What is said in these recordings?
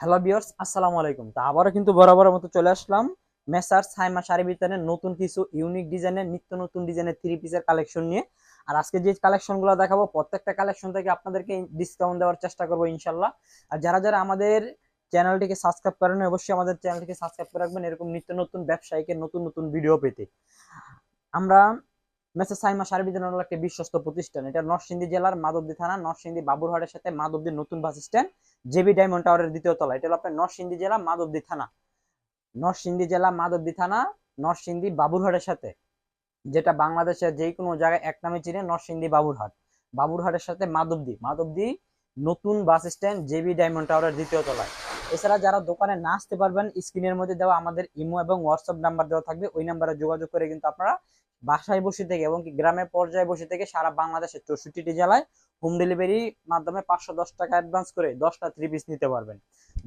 Hello বিয়ার্স আসসালামু আলাইকুম। তা আবারও কিন্তু বরাবরের মতো চলে আসলাম মেসার সাইমা শাড়ি বিতানের নতুন কিছু ইউনিক ডিজাইনের নিত্য নতুন ডিজাইনের থ্রি পিসের কালেকশন নিয়ে। আর আজকে যে কালেকশনগুলো দেখাবো, প্রত্যেকটা কালেকশন থেকে আপনাদেরকে ডিসকাউন্ট দেওয়ার চেষ্টা করব ইনশাল্লাহ আর যারা যারা আমাদের চ্যানেলটিকে সাবস্ক্রাইব করেন অবশ্যই আমাদের চ্যানেলটিকে সাবস্ক্রাইব করে রাখবেন এরকম নিত্য নতুন ব্যবসায়ীকে নতুন নতুন ভিডিও পেতে। আমরা মেসেজ সাইমা বিতান হলো একটা বিশ্বস্ত প্রতিষ্ঠান। এটা নরসিংদী জেলার মাধবদী থানা, নরসিংদী বাবুরহাটের সাথে মাধবদীর নতুন বাস স্ট্যান্ড জেবি ডায়মন্ড টাওয়ারের দ্বিতীয় তলা এটা হলো আপনার নরসিংদী জেলা, মাধবদী থানা। নরসিংদী জেলা, মাধবদী থানা, নরসিংদী বাবুরহাটের সাথে। যেটা বাংলাদেশের যে কোনো জায়গায় এক নামে চিনে নরসিংদী বাবুরহাট। বাবুরহাটের সাথে মাধবদী। মাধবদী নতুন বাস স্ট্যান্ড জেবি ডায়মন্ড টাওয়ারের দ্বিতীয় তলায়। এছাড়া যারা দোকানে না আসতে পারবেন, স্ক্রিনের মধ্যে দেওয়া আমাদের ইমো এবং হোয়াটসঅ্যাপ নাম্বার দেওয়া থাকবে। ওই নাম্বারে যোগাযোগ করে কিন্তু আপনারা বাসায় বসে থেকে এবং কি গ্রামের পর্যায়ে বসে থেকে সারা বাংলাদেশের চৌষট্টিটি জেলায় হোম ডেলিভারি মাধ্যমে পাঁচশো দশ টাকা অ্যাডভান্স করে দশটা থ্রি পিস নিতে পারবেন।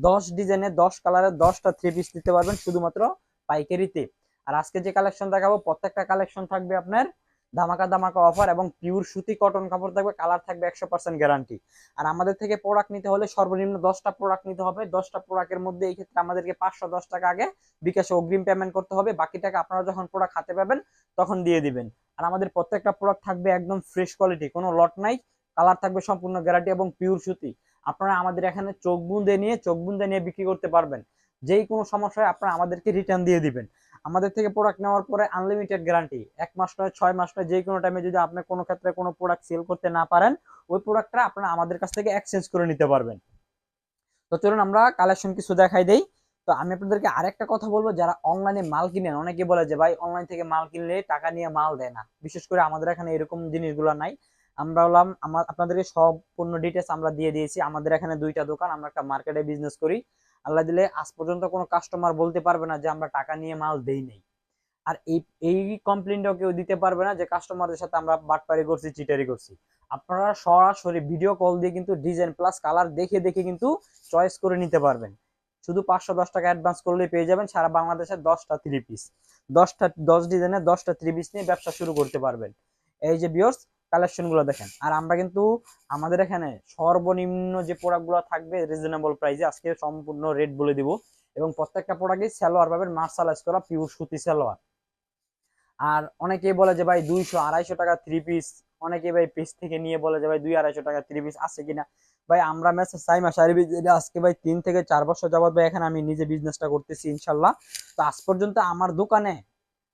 দশ ডিজাইনে দশ কালারের দশটা থ্রি পিস নিতে পারবেন শুধুমাত্র পাইকারিতে। আর আজকে যে কালেকশন দেখাবো, প্রত্যেকটা কালেকশন থাকবে আপনার ধামাকা ধামাকা অফার এবং পিওর সুতি কটন কাপড় থাকবে কালার থাকবে একশো পার্সেন্ট গ্যারান্টি আর আমাদের থেকে প্রোডাক্ট নিতে হলে সর্বনিম্ন দশটা প্রোডাক্ট নিতে হবে। দশটা প্রোডাক্টের মধ্যে এই ক্ষেত্রে আমাদেরকে পাঁচশো দশ টাকা আগে বিকাশে অগ্রিম পেমেন্ট করতে হবে। বাকি টাকা আপনারা যখন প্রোডাক্ট হাতে পাবেন, তখন দিয়ে দিবেন। আর আমাদের প্রত্যেকটা প্রোডাক্ট থাকবে একদম ফ্রেশ কোয়ালিটি কোনো লট নাই। কালার থাকবে সম্পূর্ণ গ্যারান্টি এবং পিওর সুতি। আপনারা আমাদের এখানে চোখ বুন্দে নিয়ে, চোখ বুন্দে নিয়ে বিক্রি করতে পারবেন। যেই কোনো সমস্যায় আপনারা আমাদেরকে রিটার্ন দিয়ে দিবেন। আমাদের থেকে প্রোডাক্ট নেওয়ার পরে আনলিমিটেড গ্যারান্টি এক মাস নয়, ছয় মাস নয় যে কোনো টাইমে যদি আপনি কোনো ক্ষেত্রে কোনো প্রোডাক্ট সেল করতে না পারেন, ওই প্রোডাক্টটা আপনারা আমাদের কাছ থেকে এক্সচেঞ্জ করে নিতে পারবেন। তো চলুন আমরা কালেকশন কিছু দেখাই দেই। তো আমি আপনাদেরকে আরেকটা কথা বলব, যারা অনলাইনে মাল কিনেন, অনেকে বলে যে, ভাই অনলাইন থেকে মাল কিনলে টাকা নিয়ে মাল দেয় না। বিশেষ করে আমাদের এখানে এরকম জিনিসগুলো নাই। আমরা হলাম আমার আপনাদেরকে সব সম্পূর্ণ ডিটেলস আমরা দিয়ে দিয়েছি। আমাদের এখানে দুইটা দোকান, আমরা একটা মার্কেটে বিজনেস করি। আল্লাহ দিলে আজ পর্যন্ত কোনো কাস্টমার বলতে পারবে না যে আমরা টাকা নিয়ে মাল দেই নেই। আর এই এই কমপ্লেনটাও কেউ দিতে পারবে না যে কাস্টমারদের সাথে আমরা বাটপারি করছি, চিটারি করছি। আপনারা সরাসরি ভিডিও কল দিয়ে কিন্তু ডিজাইন প্লাস কালার দেখে দেখে কিন্তু চয়েস করে নিতে পারবেন। শুধু পাঁচশো দশ টাকা অ্যাডভান্স করলে পেয়ে যাবেন, সারা বাংলাদেশের দশটা থ্রি পিস দশটা, দশ ডিজাইনের দশটা থ্রি পিস নিয়ে ব্যবসা শুরু করতে পারবেন। এই যে বিয়র্স কালেকশনগুলো দেখেন। আর আমরা কিন্তু আমাদের এখানে সর্বনিম্ন যে প্রোডাক্টগুলো থাকবে রিজনেবল প্রাইসে আজকে সম্পূর্ণ রেট বলে দিব। এবং প্রত্যেকটা প্রোডাক্টই সালোয়ার পাবেন মার্শালাইজ করা পিওর সুতি সালোয়ার। আর অনেকেই বলে যে, ভাই, দুইশো আড়াইশো টাকা থ্রি পিস অনেকে ভাই পিস থেকে নিয়ে বলে যে, ভাই, দুই আড়াইশো টাকা থ্রি পিস আছে কিনা? ভাই, আমরা মেসেজ সাইমা শাড়ি আজকে ভাই তিন থেকে চার বছর যাবত ভাই, এখানে আমি নিজে বিজনেসটা করতেছি, ইনশাল্লাহ। তো আজ পর্যন্ত আমার দোকানে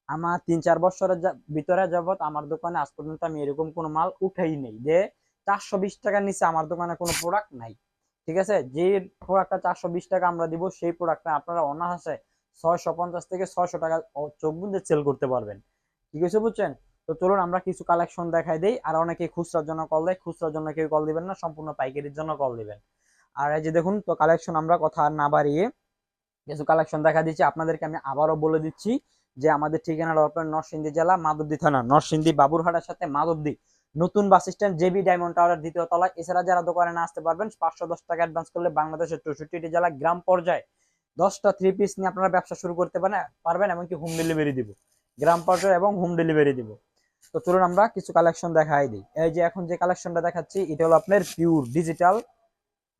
আমার তিন চার বছরের ভিতরে যাবত আমার দোকানে আজ পর্যন্ত আমি এরকম কোনো মাল উঠাই নেই যে চারশো বিশ টাকার নিচে আমার দোকানে কোনো প্রোডাক্ট নাই। ঠিক আছে? যে প্রোডাক্টটা চারশো বিশ টাকা আমরা দিব, সেই প্রোডাক্টটা আপনারা অনাহাসে ছয়শো পঞ্চাশ থেকে ছয়শো টাকা চোখ বুঝে সেল করতে পারবেন। ঠিক আছে বুঝছেন? তো চলুন আমরা কিছু কালেকশন দেখাই দেই। আর অনেকে খুচরার জন্য কল দেয়, খুচরার জন্য কেউ কল দিবেন না, সম্পূর্ণ পাইকারির জন্য কল দিবেন। আর এই যে দেখুন, তো কালেকশন আমরা কথা না বাড়িয়ে কিছু কালেকশন দেখা দিচ্ছি। আপনাদেরকে আমি আবারও বলে দিচ্ছি। যে আমাদের ঠিকানাটা আপনার নরসিংদী জেলা, মাধবদী থানা, নরসিংদী বাবুরহাটের সাথে মাধবদী। নতুন bus stand JB diamond tower দ্বিতীয় তলায়। এছাড়া যারা দোকানে না আসতে পারবেন, পাঁচশো দশ টাকা অ্যাডভান্স করলে বাংলাদেশের চৌষট্টিটি জেলা গ্রাম পর্যায়ে দশটা থ্রি পিস নিয়ে আপনারা ব্যবসা শুরু করতে পারেন পারবেন এমনকি হোম ডেলিভারি দিব। গ্রাম পর্যায়ে এবং হোম ডেলিভারি দিব। তো চলুন আমরা কিছু কালেকশন দেখাই দিই। এই যে এখন যে কালেকশনটা দেখাচ্ছি, এটা হলো আপনার পিওর ডিজিটাল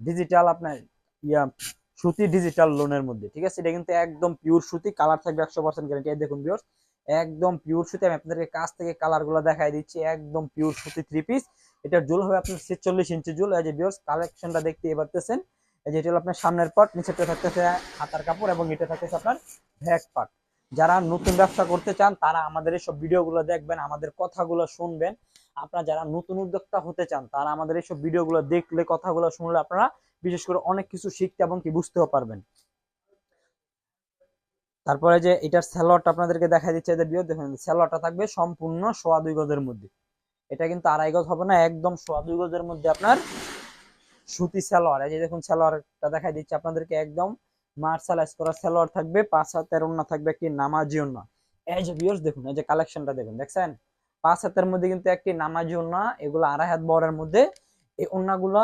ডিজিটাল আপনার, ইয়া সুতি ডিজিটাল লোনের মধ্যে, ঠিক আছে? এটা কিন্তু একদম পিওর সুতি কালার থাকবে একশো পার্সেন্ট গ্যারান্টি দেখুন বিয়র্স একদম পিওর সুতি, আমি আপনাদেরকে কাছ থেকে কালারগুলো দেখাই দিচ্ছি, একদম পিওর সুতি থ্রি পিস এটার জুল হবে আপনার ছেচল্লিশ ইঞ্চি জুল এই যে বিয়র্স কালেকশনটা দেখতে পারতেছেন, এই যে এটা হলো আপনার সামনের পার্ট নিচেটা থাকতেছে হাতার কাপড় এবং এটা থাকতেছে আপনার ব্যাক পার্ট যারা নতুন ব্যবসা করতে চান, তারা আমাদের এইসব ভিডিওগুলো দেখবেন, আমাদের কথাগুলো শুনবেন। আপনারা যারা নতুন উদ্যোক্তা হতে চান, তারা আমাদের এইসব ভিডিওগুলো দেখলে, কথাগুলো শুনলে আপনারা বিশেষ করে অনেক কিছু শিখতে এবং কি বুঝতেও পারবেন। তারপরে যে এটার স্যালোয়ারটা আপনাদেরকে দেখা দিচ্ছে যে বিয়ে দেখুন স্যালোয়ারটা থাকবে সম্পূর্ণ সোয়া দুই গজের মধ্যে। এটা কিন্তু আড়াই গজ হবে না, একদম সোয়া দুই গজের মধ্যে আপনার সুতি স্যালোয়ার এই যে দেখুন স্যালোয়ারটা দেখা দিচ্ছে আপনাদেরকে একদম মার্শালাইজ করা সালোয়ার থাকবে, পাঁচ হাতের ওন্না থাকবে একটি নামাজি ওন্না এই যে ভিউয়ার্স দেখুন, এই যে কালেকশনটা দেখুন, দেখছেন? পাঁচ হাতের মধ্যে কিন্তু একটি নামাজি ওন্না এগুলো আড়াই হাত বড়ের মধ্যে। এই ওন্নাগুলো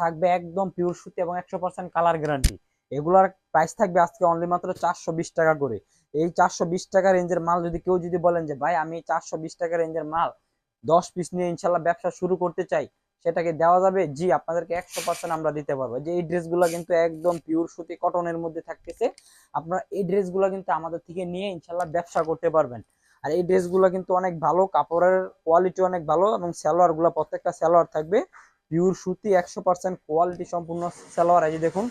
থাকবে একদম পিওর সুতি এবং একশো পার্সেন্ট কালার গ্যারান্টি এগুলার প্রাইস থাকবে আজকে অনলি মাত্র চারশো বিশ টাকা করে। এই চারশো বিশ টাকা রেঞ্জের মাল যদি কেউ যদি বলেন যে, ভাই, আমি চারশো বিশ টাকা রেঞ্জের মাল দশ পিস নিয়ে ইনশাল্লাহ ব্যবসা শুরু করতে চাই সেটাকে দেওয়া যাবে? জি, আপনাদেরকে একশো পার্সেন্ট আমরা দিতে পারব। যে এই ড্রেসগুলো কিন্তু একদম পিওর সুতি কটনের মধ্যে থাকতেছে। আপনারা এই ড্রেসগুলো কিন্তু আমাদের থেকে নিয়ে ইনশাল্লাহ ব্যবসা করতে পারবেন। আর এই ড্রেসগুলো কিন্তু অনেক ভালো, কাপড়ের কোয়ালিটি অনেক ভালো এবং সালোয়ারগুলো প্রত্যেকটা সালোয়ার থাকবে। পিওর সুতি, একশো পার্সেন্ট কোয়ালিটি সম্পূর্ণ সালোয়ার। এই যে দেখুন,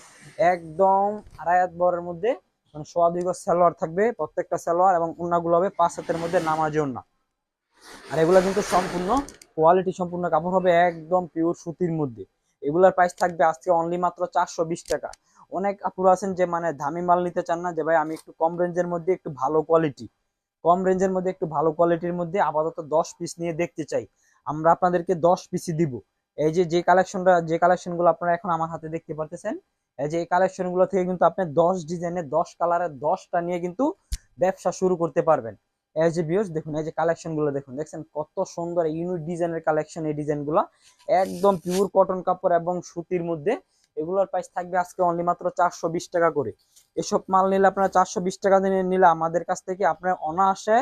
একদম আড়াই হাত বরের মধ্যে মানে সোয়া দুই গজ সালোয়ার থাকবে প্রত্যেকটা সালোয়ার এবং উন্নাগুলো হবে পাঁচ হাতের মধ্যে নামাজি উন্না আর এগুলো কিন্তু সম্পূর্ণ কোয়ালিটি সম্পূর্ণ কাপড় হবে একদম পিওর সুতির মধ্যে। এগুলার প্রাইস থাকবে আজকে অনলি মাত্র চারশো বিশ টাকা। অনেক আপুরা আছেন যে মানে দামি মাল নিতে চান না, যে ভাই আমি একটু কম রেঞ্জের মধ্যে একটু ভালো কোয়ালিটি কম রেঞ্জের মধ্যে একটু ভালো কোয়ালিটির মধ্যে আপাতত দশ পিস নিয়ে দেখতে চাই। আমরা আপনাদেরকে দশ পিসই দিব। এই যে যে কালেকশনটা যে কালেকশনগুলো আপনারা এখন আমার হাতে দেখতে পারতেছেন, এই যে এই কালেকশনগুলো থেকে কিন্তু আপনি দশ ডিজাইনের দশ কালারের দশটা নিয়ে কিন্তু ব্যবসা শুরু করতে পারবেন। এই যে বিয়স দেখুন, এই যে কালেকশনগুলো দেখুন, দেখছেন কত সুন্দর ইউনিক ডিজাইনের কালেকশন এই ডিজাইনগুলো। একদম পিওর কটন কাপড় এবং সুতির মধ্যে। এগুলোর প্রাইস থাকবে আজকে অনলি মাত্র চারশো বিশ টাকা করে। এসব মাল নিলে আপনারা চারশো বিশ টাকা দিয়ে নিলে আমাদের কাছ থেকে আপনার অনায়াসে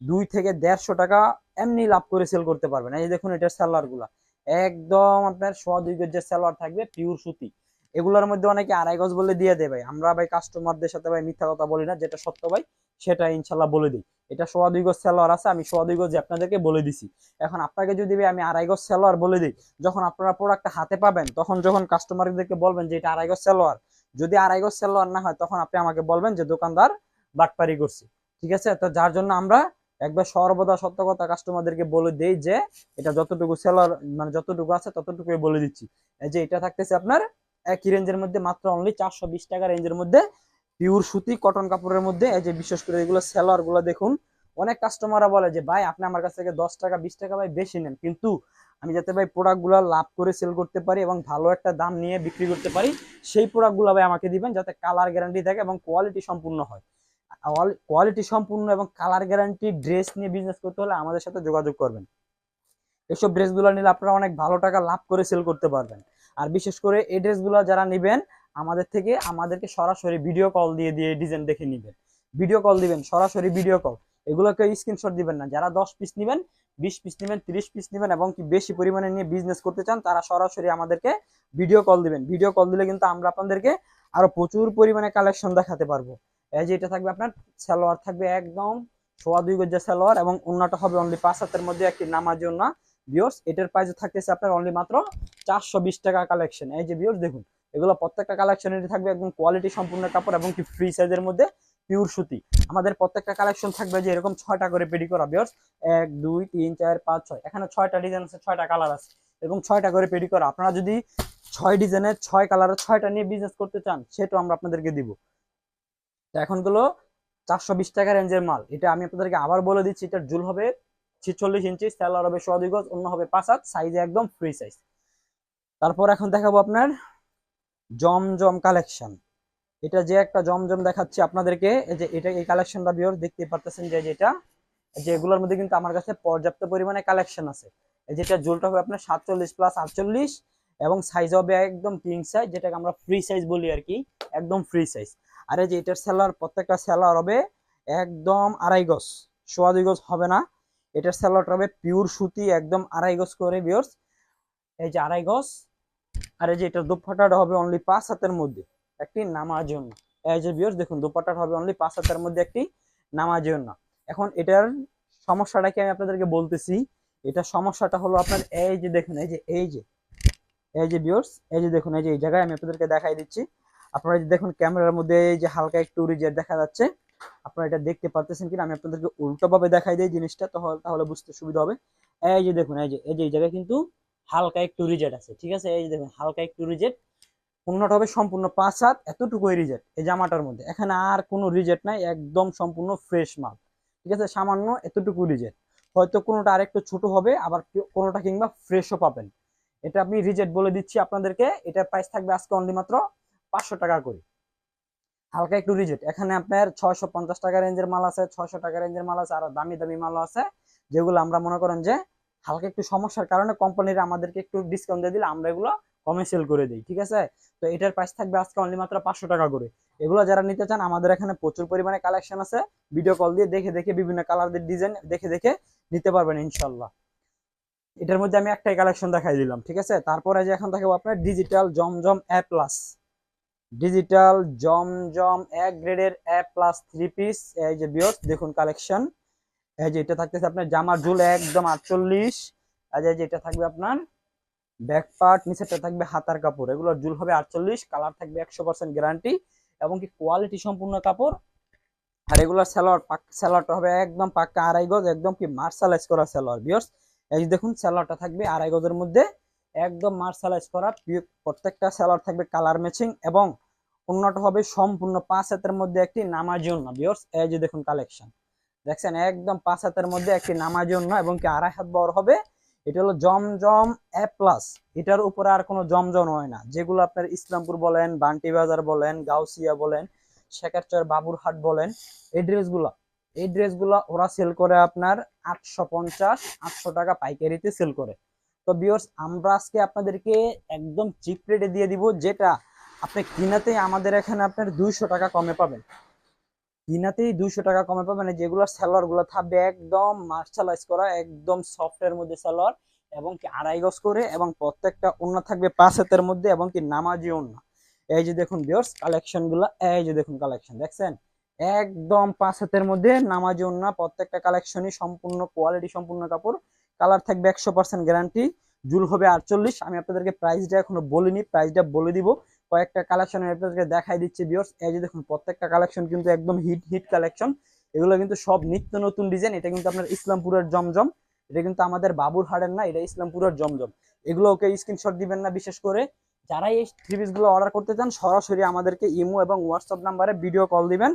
দুই থেকে দেড়শো টাকা এমনি লাভ করে সেল করতে পারবেন। এই যে দেখুন, এটার স্যালোয়ারগুলা। একদম আপনার সোয়া দুই গজের স্যালোয়ার থাকবে পিওর সুতি। এগুলোর মধ্যে অনেকে আড়াই গজ বলে দিয়ে দেয় ভাই। আমরা ভাই কাস্টমারদের সাথে ভাই মিথ্যা কথা বলি না, যেটা সত্য ভাই, সেটা ইনশাল্লাহ বলে দিই। এটা সোয়া দুই গজ সেলোয়ার আছে, আমি সোয়া দুই গজ আপনাদেরকে বলে দিছি। এখন আপনাকে যদি আমি আড়াই গজ সেলোয়ার বলে দিই, যখন আপনারা প্রোডাক্টটা হাতে পাবেন, তখন যখন কাস্টমারদেরকে বলবেন যে এটা আড়াই গজ সেলোয়ার যদি আড়াই গজ সেলোয়ার না হয়, তখন আপনি আমাকে বলবেন যে দোকানদার বাটপারি করছি। ঠিক আছে? তো যার জন্য আমরা একবার সর্বদা সত্য কথা কাস্টমারদেরকে বলে দেই যে, এটা যতটুকু সেলার মানে যতটুকু আছে ততটুকুই বলে দিচ্ছি। এই যে এটা থাকতেছে আপনার একই রেঞ্জের মধ্যে, মাত্র অনলি চারশো বিশ টাকা রেঞ্জের মধ্যে পিওর সুতি কটন কাপড়ের মধ্যে, এই যে বিশেষ করে এগুলো সেলারগুলো দেখুন, অনেক কাস্টমাররা বলে যে, ভাই, আপনি আমার কাছ থেকে দশ টাকা, বিশ টাকা ভাই বেশি নেন। কিন্তু আমি যাতে ভাই প্রোডাক্টগুলো লাভ করে সেল করতে পারি এবং ভালো একটা দাম নিয়ে বিক্রি করতে পারি, সেই প্রোডাক্টগুলো ভাই আমাকে দিবেন যাতে কালার গ্যারান্টি থাকে এবং কোয়ালিটি সম্পূর্ণ হয়। কোয়ালিটি সম্পূর্ণ এবং কালার গ্যারান্টি ড্রেস নিয়ে বিজনেস করতে হলে আমাদের সাথে যোগাযোগ করবেন। এসব ড্রেসগুলো নিলে আপনারা অনেক ভালো টাকা লাভ করে সেল করতে পারবেন। আর বিশেষ করে এই ড্রেসগুলো যারা নেবেন, আমাদের থেকে আমাদেরকে সরাসরি ভিডিও কল দিয়ে দিয়ে ডিজাইন দেখে নেবেন। ভিডিও কল দিবেন, সরাসরি ভিডিও কল এগুলোকে স্ক্রিনশট দিবেন না। যারা দশ পিস নেবেন, বিশ পিস নেবেন, তিরিশ পিস নেবেন এবং কি বেশি পরিমাণে নিয়ে বিজনেস করতে চান, তারা সরাসরি আমাদেরকে ভিডিও কল দিবেন। ভিডিও কল দিলে কিন্তু আমরা আপনাদেরকে আরও প্রচুর পরিমাণে কালেকশন দেখাতে পারব। এই যে এটা থাকবে আপনার সালোয়ার থাকবে একদম সোয়া দুই গজ্জা সালোয়ার এবং অন্যটা হবে অনলি পাঁচ হাতের মধ্যে একটি নামাজি অন্য বিয়র্স এটার প্রাইস থাকতেছে আপনার অনলি মাত্র চারশো বিশ টাকা কালেকশন এই যে বিয়র্স দেখুন, এগুলো প্রত্যেকটা কালেকশনের থাকবে একদম কোয়ালিটি সম্পূর্ণ কাপড় এবং কি ফ্রি সাইজের মধ্যে পিওর সুতি। আমাদের প্রত্যেকটা কালেকশন থাকবে যে এরকম ছয়টা করে পেডি করা বিয়র্স এক, দুই, তিন, চার, পাঁচ, ছয়। এখানে ছয়টা ডিজাইন আছে, ছয়টা কালার আছে এরকম ছয়টা করে পেডি করা। আপনারা যদি ছয় ডিজাইনের ছয় কালারের ছয়টা নিয়ে বিজনেস করতে চান, সেটাও আমরা আপনাদেরকে দিব। এখনগুলো চারশো বিশ টাকা রেঞ্জের মাল। এটা আমি আপনাদেরকে আবার বলে দিচ্ছি, এটার জুল হবে ছিচল্লিশ ইঞ্চি স্যালার হবে সোয়া দুই গজ, অন্য হবে পাঁচ হাত সাইজে একদম ফ্রি সাইজ তারপর এখন দেখাবো আপনার জমজম কালেকশন এটা যে একটা জমজম দেখাচ্ছি আপনাদেরকে যে এটা, এই কালেকশনটা বিয়র দেখতে পারতেছেন যে যেটা যে এগুলোর মধ্যে কিন্তু আমার কাছে পর্যাপ্ত পরিমাণে কালেকশন আছে। যেটা জুলটা হবে আপনার সাতচল্লিশ প্লাস আটচল্লিশ এবং সাইজ হবে একদম কিং সাইজ যেটাকে আমরা ফ্রি সাইজ বলি আর কি, একদম ফ্রি সাইজ আর এই যে এটার সেলার প্রত্যেকটা সেলার হবে একদম আড়াই গজ, সোয়া দুই গজ হবে না। এটার সেলারটা হবে পিওর সুতি, একদম আড়াই গজ করে বিয়র্স এই যে আড়াই গজ, আর এই যে এটার দুপাটাটা হবে অনলি পাঁচ হাতের মধ্যে, একটি নামার জন্য। এই যে বিয়র্স দেখুন দুপাটাটা হবে অনলি পাঁচ হাতের মধ্যে একটি নামার জন্য। এখন এটার সমস্যাটা কি আমি আপনাদেরকে বলতেছি? এটা সমস্যাটা হলো আপনার এই যে দেখুন, এই যে এই যে এই যে বিয়র্স এই যে দেখুন, এই যে এই জায়গায় আমি আপনাদেরকে দেখাই দিচ্ছি। আপনারা দেখুন, ক্যামেরার মধ্যে এই যে হালকা একটু রিজেট দেখা যাচ্ছে। আপনারা এটা দেখতে পারতেছেন কিনা, আমি আপনাদেরকে উল্টোভাবে দেখাই দিই জিনিসটা তাহলে তাহলে বুঝতে সুবিধা হবে। এই যে দেখুন, এই যে এই যে এই জায়গায় কিন্তু হালকা একটু রিজেট আছে, ঠিক আছে? এই যে দেখুন, হালকা একটু রিজেট পণ্যটা হবে সম্পূর্ণ পাঁচ হাত, এতটুকুই রিজেট এই জামাটার মধ্যে। এখানে আর কোনো রিজেট নাই, একদম সম্পূর্ণ ফ্রেশ মাল, ঠিক আছে? সামান্য এতটুকু রিজেট হয়তো কোনোটা আরেকটু ছোট হবে, আবার কোনোটা কিংবা ফ্রেশও পাবেন। এটা আপনি রিজেট বলে দিচ্ছি আপনাদেরকে। এটার প্রাইস থাকবে আজকে অনলি মাত্র পাঁচশো টাকা করে। হালকা একটু রিজেট এখানে আপনার ছয়শো পঞ্চাশ টাকা রেঞ্জের মাল আছে, ছয়শো টাকা রেঞ্জের মাল আছে, আর দামি দামি মালও আছে, যেগুলো আমরা মনে করেন যে হালকা একটু সমস্যার কারণে কোম্পানিরা আমাদেরকে একটু ডিসকাউন্ট দিয়ে দিলে আমরা এগুলো কমে সেল করে দিই, ঠিক আছে? তো এটার প্রাইস থাকবে আজকে অনলি মাত্র পাঁচশো টাকা করে। এগুলো যারা নিতে চান, আমাদের এখানে প্রচুর পরিমাণে কালেকশন আছে। ভিডিও কল দিয়ে দেখে দেখে বিভিন্ন কালারদের ডিজাইন দেখে দেখে নিতে পারবেন ইনশাল্লাহ এটার মধ্যে আমি একটাই কালেকশন দেখাই দিলাম, ঠিক আছে? তারপরে যে এখন দেখাবো আপনার digital Zamzam A plus digital Zamzam এক গ্রেডের এ প্লাস থ্রি পিস এই যে বিয়স দেখুন কালেকশন এই যে এটা থাকতেছে আপনার জামার ঝুল একদম আটচল্লিশ। আর এই যে এটা থাকবে আপনার ব্যাক পার্ট নিচেরটা থাকবে হাতার কাপড়। এগুলোর জুল হবে আটচল্লিশ কালার থাকবে একশো পার্সেন্ট গ্যারান্টি এবং কি কোয়ালিটি সম্পূর্ণ কাপড়। আর এগুলোর সেলোয়ার সেলোয়ারটা হবে একদম পাক্কা আড়াই গজ, একদম কি মার্শালাইজ করা সেলোয়ার বিয়র্স এই দেখুন সেলোয়ারটা থাকবে আড়াই গজের মধ্যে। একদম মার্শালাইজ করা প্রত্যেকটা সেলোয়ার থাকবে কালার ম্যাচিং এবং অন্যটা হবে সম্পূর্ণ পাঁচ হাতের মধ্যে একটি নামাজি অন্য বিয়র্স এই যে দেখুন কালেকশন দেখছেন? একদম পাঁচ হাতের মধ্যে একটি নামাজি অন্য এবং কি আড়াই হাত বড় হবে? এটা হলো জমজম এ প্লাস এটার উপরে আর কোনো জমজম হয় না। যেগুলো আপনার ইসলামপুর বলেন, বান্টি বাজার বলেন, গাউসিয়া বলেন শেখারচর বাবুরহাট বলেন, এই ড্রেসগুলো এই ড্রেসগুলো ওরা সেল করে আপনার আটশো পঞ্চাশ, আটশো টাকা পাইকারিতে সেল করে। তো বিয়র্স আমরা আজকে আপনাদেরকে একদম চিপ রেটে দিয়ে দিব, যেটা আপনি কিনাতেই আমাদের এখানে আপনার দুইশো টাকা কমে পাবেন। কিনাতেই দুইশো টাকা কমে পাবেন যেগুলো সালোয়ারগুলো থাকবে একদম মার্শালাইজ করা, একদম সফটের মধ্যে স্যালোয়ার এবং কি আড়াই গজ করে, এবং প্রত্যেকটা অন্য থাকবে পাঁচ হাতের মধ্যে, এবং কি নামাজি অন্য এই যে দেখুন বিয়র্স কালেকশনগুলা, এই যে দেখুন কালেকশন দেখছেন? একদম পাঁচ হাতের মধ্যে নামাজি অন্য প্রত্যেকটা কালেকশনই সম্পূর্ণ কোয়ালিটি সম্পূর্ণ কাপড় কালার থাকবে একশো পার্সেন্ট গ্যারান্টি, জুল হবে আটচল্লিশ। আমি আপনাদেরকে প্রাইসটা এখনও বলিনি প্রাইসটা বলে দিব। কয়েকটা কালেকশন আপনাদেরকে দেখাই দিচ্ছি বিয়র্স এই যে দেখুন, প্রত্যেকটা কালেকশন কিন্তু একদম হিট হিট কালেকশন এগুলো কিন্তু সব নিত্য নতুন ডিজাইন এটা কিন্তু আপনার ইসলামপুরের জমজম। এটা কিন্তু আমাদের বাবুর হাড়ের না, এটা ইসলামপুরের জমজম। এগুলো ওকে স্ক্রিনশট দিবেন না, বিশেষ করে। যারা এই থ্রি গুলো অর্ডার করতে চান, সরাসরি আমাদেরকে ইমো এবং হোয়াটসঅ্যাপ নাম্বারে ভিডিও কল দিবেন।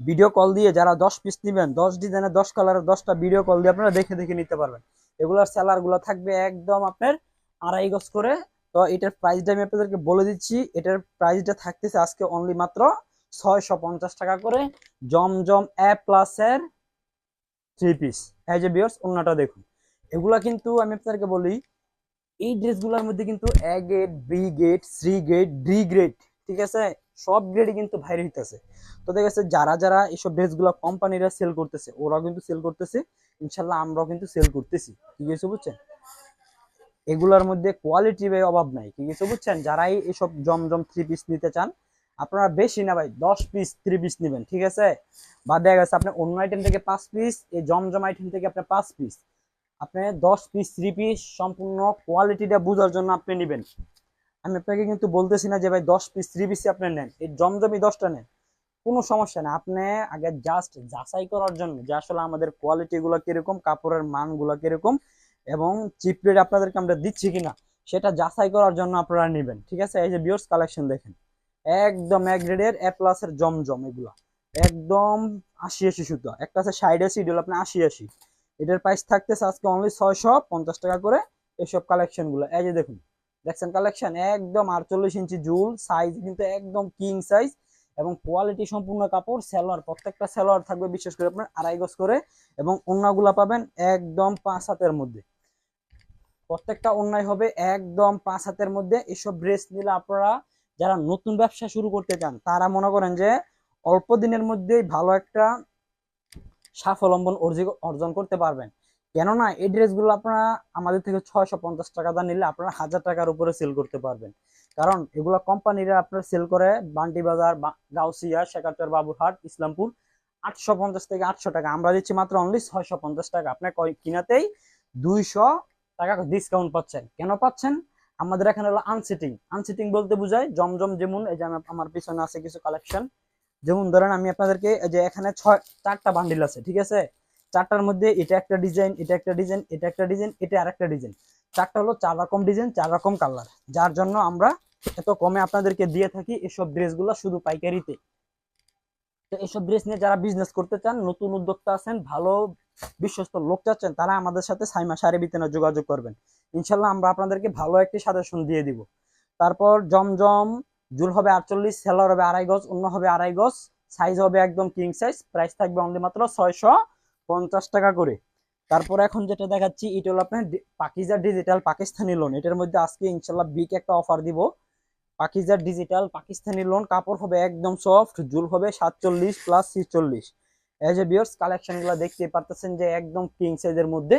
ভিডিও কল দিয়ে যারা দশ পিস নেবেন, দশ ডিজাইনের দশ কালারের দশটা ভিডিও কল দিয়ে আপনারা দেখে দেখে নিতে পারবেন। এগুলোর সেলারগুলো থাকবে একদম আপনার আড়াই গজ করে। তো এটার প্রাইসটা আমি আপনাদেরকে বলে দিচ্ছি, এটার প্রাইসটা থাকতেছে আজকে অনলি মাত্র ছয়শো পঞ্চাশ টাকা করে। জমজম এ প্লাসের থ্রি পিস এই যে বিয়ার্স অন্যটা দেখুন। এগুলা কিন্তু আমি আপনাদেরকে বলি, এই ড্রেসগুলোর মধ্যে কিন্তু A grade B grade C grade D grade ঠিক আছে? সব গ্রেডই কিন্তু বাইরে হইতেছে। তো দেখা যাচ্ছে যারা যারা এইসব ড্রেসগুলো কোম্পানিরা সেল করতেছে, ওরাও কিন্তু সেল করতেছে। ইনশাল্লাহ আমরাও কিন্তু সেল করতেছি। ঠিক আছে বুঝছেন? এগুলোর মধ্যে কোয়ালিটি ভাই অভাব নাই। ঠিক আছে বুঝছেন? যারাই এসব জমজম থ্রি পিস নিতে চান, আপনারা বেশি না ভাই, দশ পিস থ্রি পিস নেবেন, ঠিক আছে? বা দেখা গেছে আপনি অন্য আইটেম থেকে পাঁচ পিস এই জমজম আইটেম থেকে আপনার পাঁচ পিস আপনি দশ পিস থ্রি পিস সম্পূর্ণ কোয়ালিটিটা বোঝার জন্য আপনি নেবেন। আমি আপনাকে কিন্তু বলতেছি না যে ভাই দশ পিস থ্রি পিস আপনি নেন। এই জমজমি দশটা নেন। কোনো সমস্যা না। আপনি আগে জাস্ট যাচাই করার জন্য যে আসলে আমাদের কোয়ালিটি গুলো কীরকম, কাপড়ের মানগুলো কীরকম, এবং চিপ রেট আপনাদেরকে আমরা দিচ্ছি কিনা, সেটা যাচাই করার জন্য আপনারা নেবেন। ঠিক আছে? এই যে বিয়র্স কালেকশন দেখেন। একদম এক গ্রেডের এ প্লাসের জমজম এগুলো। একদম আশি আশি সুতো। একটা আছে আশি এটা হলো আপনার আশি আশি। এটার প্রাইস থাকতেছে আজকে অনলি ছয়শো পঞ্চাশ টাকা করে এইসব কালেকশনগুলো। এই যে দেখুন। দেখছেন কালেকশন একদম আটচল্লিশ ইঞ্চি জুল সাইজ কিন্তু একদম কিং সাইজ এবং কোয়ালিটি সম্পূর্ণ কাপড়, সেলোয়ার, প্রত্যেকটা সেলোয়ার থাকবে বিশেষ করে আপনার আড়াই গজ করে এবং অন্যগুলা পাবেন একদম পাঁচ হাতের মধ্যে। প্রত্যেকটা অন্যায় হবে একদম পাঁচ হাতের মধ্যে। এসব ড্রেস নিলে আপনারা যারা নতুন ব্যবসা শুরু করতে চান, তারা মনে করেন যে অল্প দিনের মধ্যেই ভালো একটা সাফলম্বন অর্জি- অর্জন করতে পারবেন। কেননা এই ড্রেসগুলো আপনারা আমাদের থেকে ছয়শো পঞ্চাশ টাকা দা নিলে আপনারা হাজার টাকার উপরে সেল করতে পারবেন। কারণ এগুলো কোম্পানিরা আপনার সেল করে বান্টি বাজার গাউসিয়া, শেখারচর, বাবুরহাট, ইসলামপুর, আটশো পঞ্চাশ থেকে আটশো টাকা। আমরা দিচ্ছি মাত্র অনলি ছয়শো পঞ্চাশ টাকা। আপনার কিনাতেই দুইশো টাকা ডিসকাউন্ট পাচ্ছেন। কেন পাচ্ছেন? আমাদের এখানে হলো আনসিটিং আনসিটিং বলতে বোঝায় জমজম যেমন, এই যে আমার পিছনে আছে কিছু কালেকশন যেমন ধরেন আমি আপনাদেরকে যে এখানে ছয়, চারটা বান্ডিল আছে, ঠিক আছে? চারটার মধ্যে এটা একটা ডিজাইন এটা একটা ডিজাইন এটা একটা ডিজাইন এটা আরেকটা ডিজাইন চারটা হলো চার রকম ডিজাইন চার রকম কালার যার জন্য আমরা এত কমে আপনাদেরকে দিয়ে থাকি এসব ড্রেসগুলো শুধু পাইকারিতে। তো এসব ড্রেস নিয়ে যারা বিজনেস করতে চান, নতুন উদ্যোক্তা আছেন, ভালো বিশ্বস্ত লোক চাচ্ছেন, তারা আমাদের সাথে সাইমা সারি বিতেনে যোগাযোগ করবেন। ইনশাল্লাহ আমরা আপনাদেরকে ভালো একটি সাজেশন দিয়ে দিব। তারপর জমজম, জুল হবে আটচল্লিশ, সেলার হবে আড়াই গজ, অন্য হবে আড়াই গজ সাইজ হবে একদম কিং সাইজ প্রাইস থাকবে অনলি মাত্র ছয়শো পঞ্চাশ টাকা করে। তারপর এখন যেটা দেখাচ্ছি, এটা হলো আপনার পাকিজা ডিজিটাল পাকিস্তানি লোন এটার মধ্যে আজকে ইনশাল্লাহ বিগ একটা অফার দিব। পাকিজা ডিজিটাল পাকিস্তানি লোন কাপড় হবে একদম সফট জুল হবে সাতচল্লিশ প্লাস ছিচল্লিশ। এজ এ বিয়ার্স কালেকশনগুলো দেখতে পারতেছেন যে একদম কিং সাইজের মধ্যে।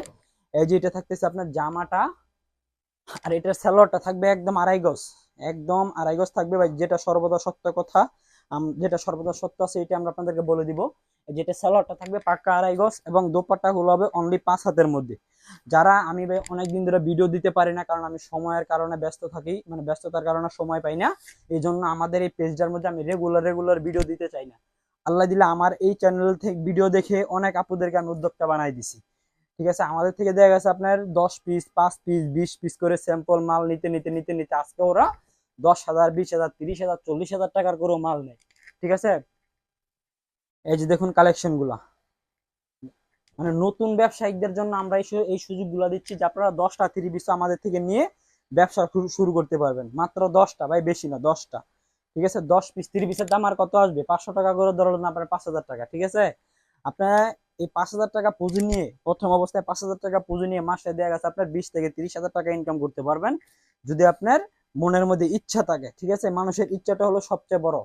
এই যে এটা থাকতেছে আপনার জামাটা, আর এটার স্যালোয়ারটা থাকবে একদম আড়াই গজ। একদম আড়াই গজ থাকবে ভাই, যেটা সর্বদা সত্য কথা। যেটা সর্বদা সত্য আছে, এটা আমরা আপনাদেরকে বলে দিব। যেটা স্যালোয়ারটা থাকবে পাক্কা আড়াই গজ এবং দোপাট্টা গুলো হবে অনলি পাঁচ হাতের মধ্যে। যারা আমি ভাই অনেকদিন ধরে ভিডিও দিতে পারি না, কারণ আমি সময়ের কারণে ব্যস্ত থাকি মানে ব্যস্ততার কারণে সময় পাই না এই জন্য আমাদের এই পেজটার মধ্যে আমি রেগুলার রেগুলার ভিডিও দিতে চাই না। আল্লাহ দিলে আমার এই চ্যানেল থেকে ভিডিও দেখে অনেক আপুদেরকে আমি উদ্যোক্তা বানাই দিছি। ঠিক আছে, আমাদের থেকে দেখা গেছে আপনার দশ পিস পাঁচ পিস বিশ পিস করে স্যাম্পল মাল নিতে নিতে নিতে নিতে। আজকে ওরা দশ হাজার, বিশ হাজার, তিরিশ হাজার, চল্লিশ হাজার টাকার করেও মাল নেয়। ঠিক আছে এই যে দেখুন কালেকশনগুলা। মানে নতুন ব্যবসায়িকদের জন্য আমরা এই সুযোগগুলো দিচ্ছি যে আপনারা দশটা থ্রি পিস আমাদের থেকে নিয়ে ব্যবসা শুরু- শুরু করতে পারবেন। মাত্র দশটা, ভাই বেশি না, দশটা। ঠিক আছে? দশ পিস থ্রি পিসের দাম আর কত আসবে? পাঁচশো টাকা করে ধরলেন আপনার পাঁচ হাজার টাকা, ঠিক আছে? আপনার এই পাঁচ হাজার টাকা পুঁজি নিয়ে, প্রথম অবস্থায় পাঁচ হাজার টাকা পুঁজি নিয়ে মাসে দেওয়া গেছে আপনার বিশ থেকে তিরিশ হাজার টাকা ইনকাম করতে পারবেন। যদি আপনার মনের মধ্যে ইচ্ছা থাকে, ঠিক আছে? মানুষের ইচ্ছাটা হলো সবচেয়ে বড়।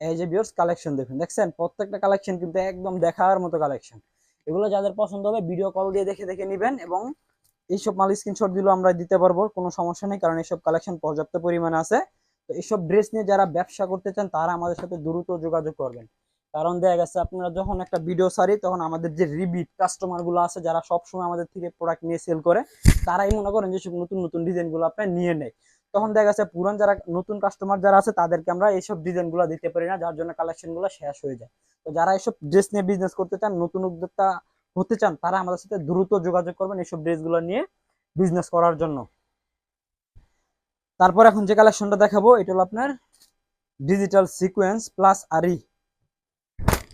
এই যে বিয়ার্স কালেকশন দেখুন। দেখছেন? প্রত্যেকটা কালেকশন কিন্তু একদম দেখার মতো কালেকশন এগুলো যাদের পছন্দ হবে ভিডিও কল দিয়ে দেখে দেখে নেবেন এবং এইসব মাল স্ক্রিনশট দিলেও আমরা দিতে পারব, কোনো সমস্যা নেই, কারণ এইসব কালেকশন পর্যাপ্ত পরিমাণে আছে। তো এইসব ড্রেস নিয়ে যারা ব্যবসা করতে চান, তারা আমাদের সাথে দ্রুত যোগাযোগ করবেন। কারণ দেখা গেছে, আপনারা যখন একটা ভিডিও সারি, তখন আমাদের যে রিপিট কাস্টমারগুলো আছে, যারা সবসময় আমাদের থেকে প্রোডাক্ট নিয়ে সেল করে, তারাই মনে করেন যে নতুন নতুন ডিজাইনগুলো আপনার নিয়ে নেয়। তখন দেখা গেছে পুরান যারা নতুন কাস্টমার যারা আছে, তাদেরকে আমরা এইসব ডিজাইনগুলো দিতে পারি না, যার জন্য কালেকশনগুলো শেষ হয়ে যায়। তো যারা এইসব ড্রেস নিয়ে বিজনেস করতে চান, নতুন উদ্যোক্তা হতে চান, তারা আমাদের সাথে দ্রুত যোগাযোগ করবেন এইসব ড্রেসগুলো নিয়ে বিজনেস করার জন্য। তারপর এখন যে কালেকশনটা দেখাবো, এটা হলো আপনার ডিজিটাল সিকোয়েন্স প্লাস আরি।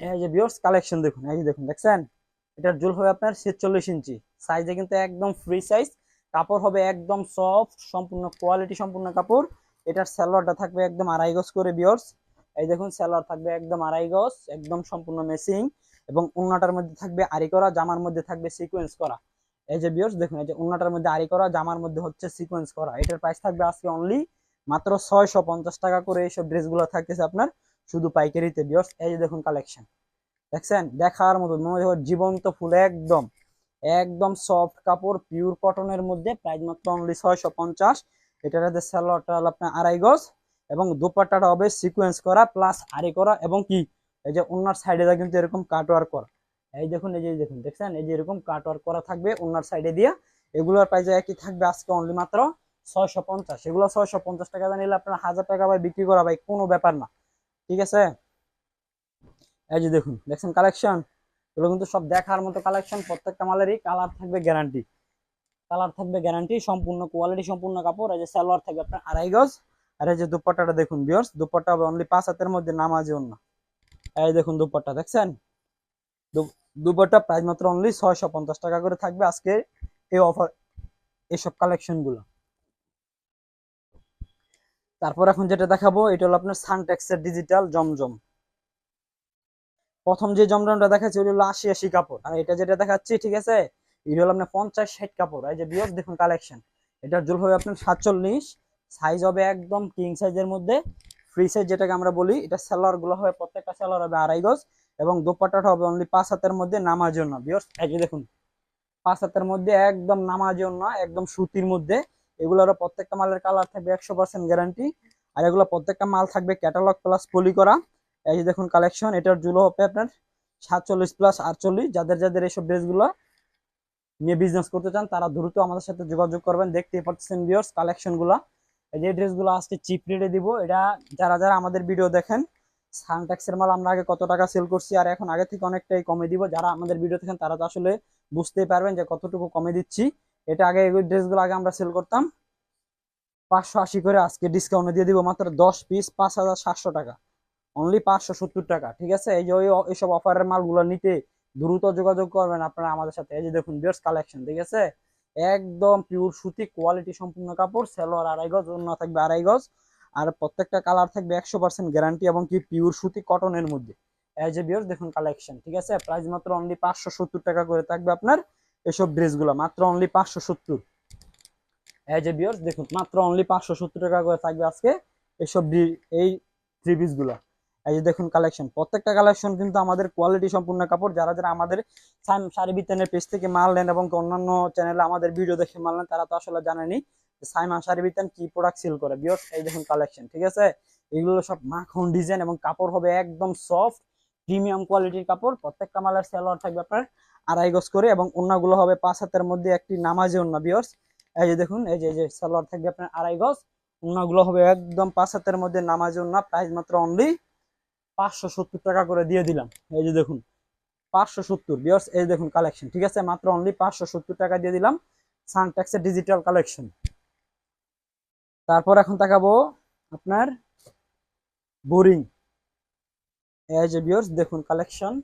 এই যে বিয়ার্স কালেকশন দেখুন, এই যে দেখুন, দেখছেন? এটার জুল হবে আপনার ছেচল্লিশ ইঞ্চি। সাইজে কিন্তু একদম ফ্রি সাইজ কাপড় হবে একদম সফট সম্পূর্ণ কোয়ালিটি সম্পূর্ণ কাপড়। এটার স্যালোয়ারটা থাকবে একদম আড়াই গজ করে বিয়র্স এই দেখুন স্যালোয়ার থাকবে একদম আড়াই গজ, একদম সম্পূর্ণ মেসিং এবং উন্নাটার মধ্যে থাকবে আরি করা, জামার মধ্যে থাকবে সিকোয়েন্স করা। এই যে বিয়ার্স দেখুন, এই যে উন্নাটার মধ্যে আরি করা, জামার মধ্যে হচ্ছে সিকোয়েন্স করা। এটার প্রাইস থাকবে আজকে অনলি মাত্র ছয়শো পঞ্চাশ টাকা করে এইসব ড্রেসগুলো থাকতেছে আপনার শুধু পাইকারিতে বিয়র্স এই যে দেখুন কালেকশন দেখছেন? দেখার মতো, মনে হয় জীবন্ত ফুল একদম। একদম সফট কাপড় পিওর কটনের মধ্যে প্রাইস মাত্র অনলি ছয়শো পঞ্চাশ। এটার স্যালোয়ারটা হলো আপনার আড়াই গজ এবং দুপাট্টাটা হবে সিকোয়েন্স করা প্লাস আড়ি করা এবং কি? এই যে ওনার সাইডে কিন্তু এরকম কাটওয়ার করা। এই দেখুন, এই যে দেখুন, দেখছেন? এই যে এরকম কাটওয়ার করা থাকবে ওনার সাইডে দিয়ে। এগুলোর প্রাইস একই থাকবে আজকে অনলি মাত্র ছয়শো পঞ্চাশ। এগুলো ছয়শো পঞ্চাশ টাকা নিলে আপনার হাজার টাকা ভাই বিক্রি করা ভাই, কোনো ব্যাপার না। ঠিক আছে? এই যে দেখুন, দেখছেন কালেকশন এগুলো কিন্তু সব দেখার মতো কালেকশন প্রত্যেকটা মালেরই কালার থাকবে গ্যারান্টি কালার থাকবে গ্যারান্টি সম্পূর্ণ কোয়ালিটি সম্পূর্ণ কাপড়। এই যে সালোয়ার থাকবে আপনার আড়াই গজ। আর এই যে দুপাট্টাটা দেখুন বিয়ার্স দুপাট্টা হবে অনলি পাঁচ হাতের মধ্যে, নামাজি অন্য। এই দেখুন দুপাট্টা, দেখছেন? দুপাট্টা প্রাইস মাত্র অনলি ছয়শো পঞ্চাশ টাকা করে থাকবে আজকে এই অফার এইসব কালেকশনগুলো। তারপর এখন যেটা দেখাবো, এটা হলো আপনার সানটেক্সের ডিজিটাল জমজম। প্রথম যে জমজমটা দেখাচ্ছি ওটা হলো আশি আশি কাপড়। আর এটা যেটা দেখাচ্ছি, ঠিক আছে? এটা হলো আপনার পঞ্চাশ ষাট কাপড়। এই যে বিয়স দেখুন কালেকশন এটার জুল হবে আপনার সাতচল্লিশ। সাইজ হবে একদম কিং সাইজের মধ্যে। ফ্রি সাইজ যেটাকে আমরা বলি, এটা গুলো হবে, প্রত্যেকটা সেলার হবে আড়াই গজ। এবং দোপাট্টাটা হবে অনলি পাঁচ হাতের মধ্যে নামার জন্য। বিয়স এই যে দেখুন, পাঁচ হাতের মধ্যে একদম নামার জন্য, একদম সুতির মধ্যে। এগুলোর প্রত্যেকটা মালের কালার থাকবে একশো পার্সেন্ট গ্যারান্টি আর এগুলো প্রত্যেকটা মাল থাকবে ক্যাটালগ প্লাস পলি করা এই যে দেখুন কালেকশন এটার জুলো হবে আপনার সাতচল্লিশ প্লাস আটচল্লিশ। যাদের যাদের এইসব ড্রেসগুলো নিয়ে বিজনেস করতে চান, তারা দ্রুত আমাদের সাথে যোগাযোগ করবেন। দেখতেই পাচ্ছেন বিয়ার্স কালেকশনগুলো এই যে ড্রেসগুলো আজকে চিপ রেটে দিব। এটা যারা যারা আমাদের ভিডিও দেখেন সানট্যাক্সের মাল আমরা আগে কত টাকা সেল করছি, আর এখন আগে থেকে অনেকটাই কমে দিব। যারা আমাদের ভিডিও দেখেন, তারা তো আসলে বুঝতেই পারবেন যে কতটুকু কমে দিচ্ছি। এটা আগে এই ড্রেসগুলো আগে আমরা সেল করতাম। পাঁচশো আশি করে আজকে ডিসকাউন্টে দিয়ে দিব মাত্র দশ পিস পাঁচ হাজার সাতশো টাকা। অনলি পাঁচশো সত্তর টাকা, ঠিক আছে? এই যে ওই এইসব অফারের মালগুলো নিতে দ্রুত যোগাযোগ করবেন আপনারা আমাদের সাথে। এই যে দেখুন বিয়ার্স কালেকশন ঠিক আছে? একদম পিওর সুতি কোয়ালিটি সম্পূর্ণ কাপড়, সেলোয়ার আড়াই গজ, অন্য থাকবে আড়াই গজ। আর প্রত্যেকটা কালার থাকবে একশো পার্সেন্ট গ্যারান্টি এবং কি পিওর সুতি কটনের মধ্যে। এই যে বিয়ার্স দেখুন কালেকশন ঠিক আছে? প্রাইস মাত্র অনলি পাঁচশো সত্তর টাকা করে থাকবে আপনার এসব ড্রেসগুলো, মাত্র অনলি পাঁচশো সত্তর। এই যে বিয়ার্স দেখুন, মাত্র অনলি পাঁচশো সত্তর টাকা করে থাকবে আজকে এসব এই থ্রি পিসগুলো এই যে দেখুন কালেকশন প্রত্যেকটা কালেকশন কিন্তু আমাদের কোয়ালিটি সম্পূর্ণ কাপড়। যারা যারা আমাদের শাড়ি বিতানের পেজ থেকে মাল নেন এবং অন্যান্য চ্যানেলে আমাদের ভিডিও দেখে মাল নেন, তারা তো আসলে জানেনি সাইমা শাড়ি বিতান কি প্রোডাক্ট সেল করে। বিয়স এই দেখুন কালেকশন ঠিক আছে? এগুলো সব মাখন ডিজাইন এবং কাপড় হবে একদম সফট প্রিমিয়াম কোয়ালিটির কাপড়। প্রত্যেকটা মালের সেলোয়ার থাকবে আপনার আড়াই গজ করে এবং অন্যগুলো হবে পাঁচ হাতের মধ্যে একটি নামাজে অন্য বিয়র্স এই যে দেখুন, এই যে যে সালোয়ার থাকবে আপনার আড়াই গজ। অন্যগুলো হবে একদম পাঁচ হাতের মধ্যে নামাজে অন্য প্রাইস মাত্র অনলি পাঁচশো সত্তর টাকা করে দিয়ে দিলাম। এই যে দেখুন, পাঁচশো সত্তর বিয়ার্স এই দেখুন কালেকশন ঠিক আছে? মাত্র অনলি পাঁচশো সত্তর টাকা দিয়ে দিলাম সানটেক্সের ডিজিটাল কালেকশন তারপর এখন তাকাবো আপনার বোরিং এই যে বিয়ার্স দেখুন কালেকশন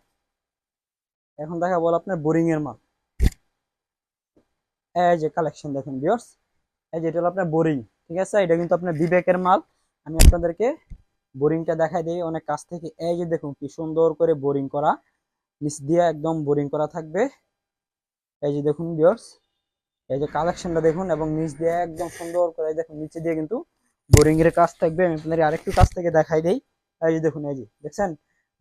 এখন দেখাবো আপনার বোরিং এর মাল। এই যে কালেকশন দেখুন বিয়ার্স এই যে এটা হলো আপনার বোরিং ঠিক আছে? এটা কিন্তু আপনার বিবেকের মাল। আমি আপনাদেরকে বোরিংটা দেখাই দিই অনেক কাছ থেকে। এই যে দেখুন কি সুন্দর করে বোরিং করা। নিচ দিয়ে একদম বোরিং করা থাকবে। এই যে দেখুন বিয়ার্স এই যে কালেকশনটা দেখুন এবং নিচ দিয়ে একদম সুন্দর করে দেখুন, নিচে দিয়ে কিন্তু বোরিং এর কাজ থাকবে। আমি আপনাদের আরেকটু কাছ থেকে দেখাই দেই। এই যে দেখুন, এই যে, দেখছেন?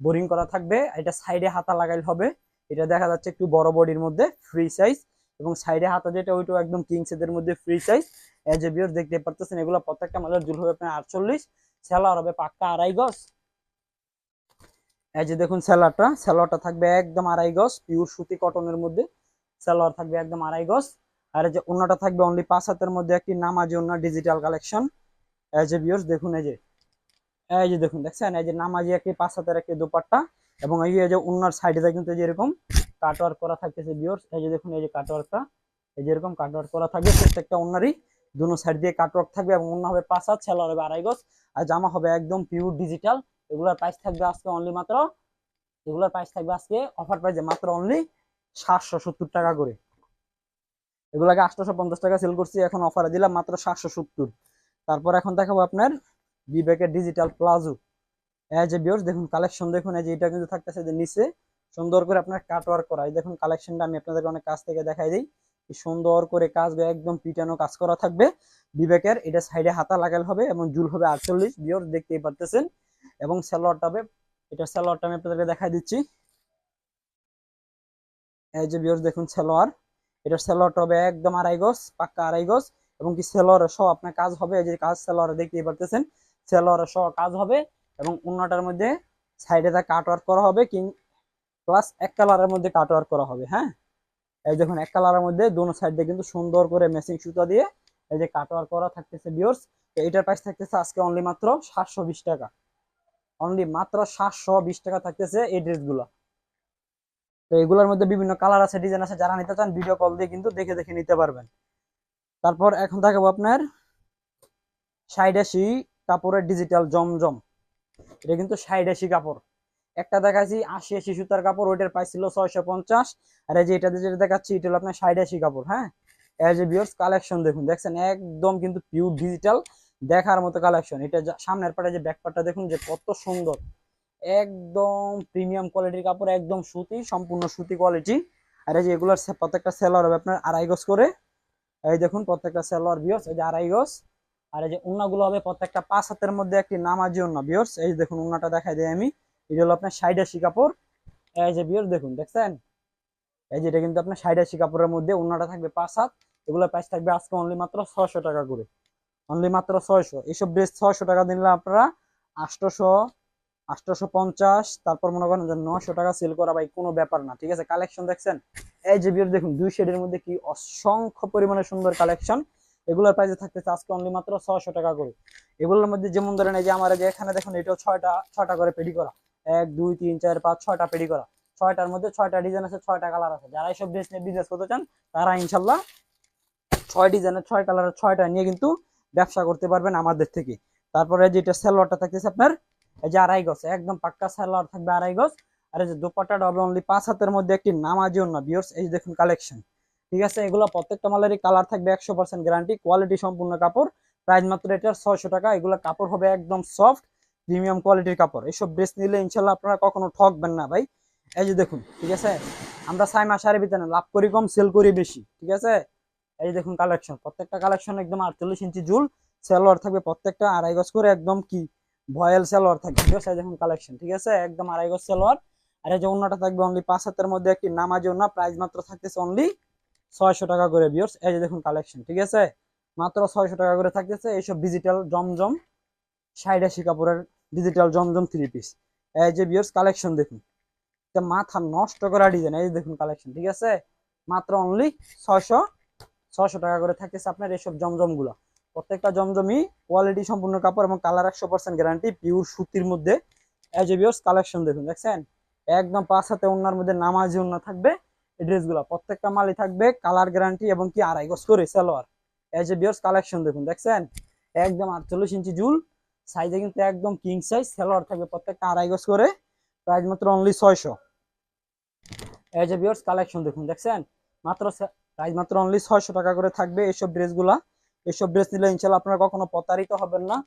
বোরিং করা থাকবে। এটা সাইডে হাতা লাগাইল হবে। এটা দেখা যাচ্ছে একটু বড় বডির মধ্যে ফ্রি সাইজ এবং সাইডে হাতা যেটা, ওইটাও একদম কিং সেদের মধ্যে ফ্রি সাইজ এজ এ বিয়ার দেখতে পারতেছেন, এগুলো প্রত্যেকটা মালের জুল হবে আপনার আটচল্লিশ। সেলার হবে পাক্কা আড়াই গজ এই যে দেখুন সেলারটা সেলারটা থাকবে একদম আড়াই গজ পিওর সুতি কটনের মধ্যে সেলার থাকবে একদম আড়াই গজ আর এই যে অন্যটা থাকবে অনলি পাঁচ হাতের মধ্যে একটি নামাজি অন্য ডিজিটাল কালেকশন এই যে বিয়ার্স দেখুন এই যে এই যে দেখুন দেখছেন এই যে নামাজি একটি পাঁচ হাতের একটি দুপাট্টা এবং এই যে অন্যার সাইডে কিন্তু যে এরকম কাটওয়ার্ক করা থাকতেছে বিয়ার্স এই যে দেখুন এই যে কাটওয়ার্কটা এই যে এরকম কাটওয়ার্ক করা থাকবে প্রত্যেকটা অন্যারই দুনো সাইড দিয়ে কাটওয়ার্ক থাকবে এবং অন্য হবে পাঁচ হাত সেলার হবে আড়াই গজ আর জামা হবে একদম পিওর ডিজিটাল এগুলোর প্রাইস থাকবে আজকে অনলি মাত্র, এগুলোর প্রাইস থাকবে আজকে অফার প্রাইসে মাত্র অনলি সাতশো সত্তর টাকা করে। এগুলোকে আটশোশো পঞ্চাশ টাকা সেল করছি, এখন অফারে দিলাম মাত্র সাতশো সত্তর। তারপর এখন দেখাবো আপনার বিবেকের ডিজিটাল প্লাজো এজ এ বিয়র্স দেখুন কালেকশন দেখুন এই যে এটা কিন্তু থাকতেছে যে নিচে। সুন্দর করে আপনার কাটওয়ার্ক করা। এই দেখুন কালেকশনটা আমি আপনাদের অনেক কাছ থেকে দেখাই দিই। সুন্দর করে কাজ একদম পিটানো কাজ করা থাকবে। বিবেকের এটা সাইডে হাতা লাগাল হবে এবং জুল হবে আটচল্লিশ বিয়র দেখতেই পারতেছেন। এবং স্যালোয়ারটা হবে, এটা স্যালোয়ারটা আমি আপনাদেরকে দেখাই দিচ্ছি। এই যে বিয়র দেখুন সালোয়ার এটা সালোয়ারটা হবে একদম আড়াই গজ, পাক্কা আড়াই গজ। এবং কি সালোয়ার সহ আপনার কাজ হবে, এই যে কাজ সালোয়ার দেখতেই পারতেছেন। সালোয়ার সহ কাজ হবে এবং অন্যটার মধ্যে সাইডে তা কাট ওয়ার্ক করা হবে কিং প্লাস এক কালারের মধ্যে কাট ওয়ার্ক করা হবে হ্যাঁ? এই দেখুন, এক কালারের মধ্যে দোনো সাইড কিন্তু সুন্দর করে মেসিং সুতা দিয়ে এই যে কাট ওয়ার্ক করা থাকতেছে বিয়র্স এইটার প্রাইস থাকতেছে আজকে অনলি মাত্র সাতশো বিশ টাকা। অনলি মাত্র সাতশো বিশ টাকা থাকতেছে এই ড্রেসগুলো তো এগুলোর মধ্যে বিভিন্ন কালার আছে ডিজাইন আছে, যারা নিতে চান ভিডিও কল দিয়ে কিন্তু দেখে দেখে নিতে পারবেন। তারপর এখন দেখাবো আপনার সাইডাসি কাপড়ের ডিজিটাল জমজম। এটা কিন্তু সাইডাসি কাপড়। একটা দেখাচ্ছি, আশি আশি সুতার কাপড়, ওইটার প্রাইস ছিল ছয়শো পঞ্চাশ। আর এই যে এটা যেটা দেখাচ্ছি, এটা হলো আপনার ষাট আশি কাপড় হ্যাঁ? এজ এ বিয়ার্স কালেকশন দেখুন, দেখছেন? একদম কিন্তু পিওর ডিজিটাল দেখার মতো কালেকশন এটা যা- সামনের পাটে যে ব্যাক পাটটা দেখুন, যে কত সুন্দর। একদম প্রিমিয়াম কোয়ালিটির কাপড়, একদম সুতি, সম্পূর্ণ সুতি কোয়ালিটি আর এই যে এগুলোর প্রত্যেকটা সেলার হবে আপনার আড়াই গজ করে। এই দেখুন, প্রত্যেকটা সেলার বিয়র্স এই যে আড়াই গজ। আর এই যে উন্নাগুলো হবে প্রত্যেকটা পাঁচ হাতের মধ্যে একটি নামাজি উন্না বিয়র্স এই যে দেখুন উন্নাটা দেখাই দিই আমি। এটা হলো আপনার সাইডাসি কাপড়। এই যে বিয়র্স দেখুন, দেখছেন? এই যে এটা কিন্তু আপনার সাইডাসি কাপড়ের মধ্যে উন্নাটা থাকবে পাঁচ হাত এগুলোর প্রাইস থাকবে আজকে অনলি মাত্র ছয়শো টাকা করে। অনলি মাত্র ছয়শো। এইসব ড্রেস ছয়শো টাকা দিলে আপনারা আটশোশো আটশোশো পঞ্চাশ, তারপর মনে করেন যে নশো টাকা সেল করা ভাই, কোনো ব্যাপার না, ঠিক আছে? কালেকশন দেখছেন? এই যে বিয়ের দেখুন, দুই শেডের মধ্যে কি অসংখ্য পরিমাণে সুন্দর কালেকশন এগুলোর প্রাইসে থাকতেছে আজকে অনলি মাত্র ছয়শো টাকা করে। এগুলোর মধ্যে যেমন ধরেন, এই যে আমার যে এখানে দেখুন, এটাও ছয়টা ছয়টা করে পেডি করা। এক, দুই, তিন, চার, পাঁচ, ছয়টা পেডি করা। ছয়টার মধ্যে ছয়টা ডিজাইন আছে, ছয়টা কালার আছে। যারা এইসব ড্রেস নিয়ে বিজনেস করতে চান, তারা ইনশাল্লাহ ছয় ডিজাইনের ছয় কালারের ছয়টা নিয়ে কিন্তু ব্যবসা করতে পারবেন আমাদের থেকে। তারপরে যেটা সেলোয়ারটা থাকতেছে আপনার, এই যে আড়াই গজ, একদম পাক্কা সেলোয়ার থাকবে আড়াই গজ। আর এই যে দোপাট্টাটা হবে অনলি পাঁচ হাতের মধ্যে একটি নামাজি না বিয়র্স এই দেখুন কালেকশন ঠিক আছে, এগুলো প্রত্যেকটা মালেরই কালার থাকবে একশো পার্সেন্ট গ্যারান্টি কোয়ালিটি সম্পূর্ণ কাপড়। প্রাইস মাত্র এটার ছয়শো টাকা, এগুলো কাপড় হবে একদম সফট প্রিমিয়াম কোয়ালিটির কাপড়। এইসব ড্রেস নিলে ইনশাল্লাহ আপনারা কখনো ঠকবেন না ভাই। এই যে দেখুন, ঠিক আছে? আমরা সাইমা শাড়ি বিতানে লাভ করি কম সেল করি বেশি, ঠিক আছে? এই যে দেখুন কালেকশন প্রত্যেকটা কালেকশন একদম আটচল্লিশ ইঞ্চি জুল সেলোয়ার থাকবে প্রত্যেকটা আড়াই গজ করে একদম কি? ভয়েল সালোয়ার থাকবে ভিউয়ার্স এই দেখুন কালেকশন ঠিক আছে? একদম আড়াই গজ সালোয়ার আর এই যে অন্যটা থাকবে অনলি পাঁচ হাতের মধ্যে একটি নামাজি ওন্না প্রাইস মাত্র থাকতেছে অনলি ছয়শো টাকা করে ভিউয়ার্স এই যে দেখুন কালেকশন ঠিক আছে? মাত্র ছয়শো টাকা করে থাকতেছে, এইসব ডিজিটাল জমজম সাইড আশি কাপড়ের ডিজিটাল জমজম থ্রি পিস এই যে ভিউয়ার্স কালেকশন দেখুন। এটা মাথা নষ্ট করা ডিজাইন এই দেখুন কালেকশন ঠিক আছে? মাত্র অনলি ছশো ছশো টাকা করে থাকতেছে আপনার এইসব জমজমগুলো প্রত্যেকটা জমজমই কোয়ালিটি সম্পূর্ণ কাপড় এবং কালার একশো পার্সেন্ট গ্যারান্টি পিওর সুতির মধ্যে। এই যে ভিউয়ার্স কালেকশন দেখুন, দেখছেন? একদম পাঁচ হাতে ওনার মধ্যে নামাজি ওনা থাকবে এই ড্রেসগুলো প্রত্যেকটা মালই থাকবে কালার গ্যারান্টি এবং কি আড়াই গজ করে সালোয়ার এই যে ভিউয়ার্স কালেকশন দেখুন, দেখছেন? একদম আটচল্লিশ ইঞ্চি জুল সাইজে কিন্তু একদম কিং সাইজ সালোয়ার থাকবে প্রত্যেকটা আড়াই গজ করে। প্রাইস মাত্র অনলি ছয়শো। এই যে ভিউয়ার্স কালেকশন দেখুন, দেখছেন? মাত্র প্রাইস মাত্র অনলি ছয়শো টাকা করে থাকবে এইসব ড্রেসগুলা এইসব ড্রেস নিলে ইনশাল্লাহ আপনারা কখনো প্রতারিত হবেন না।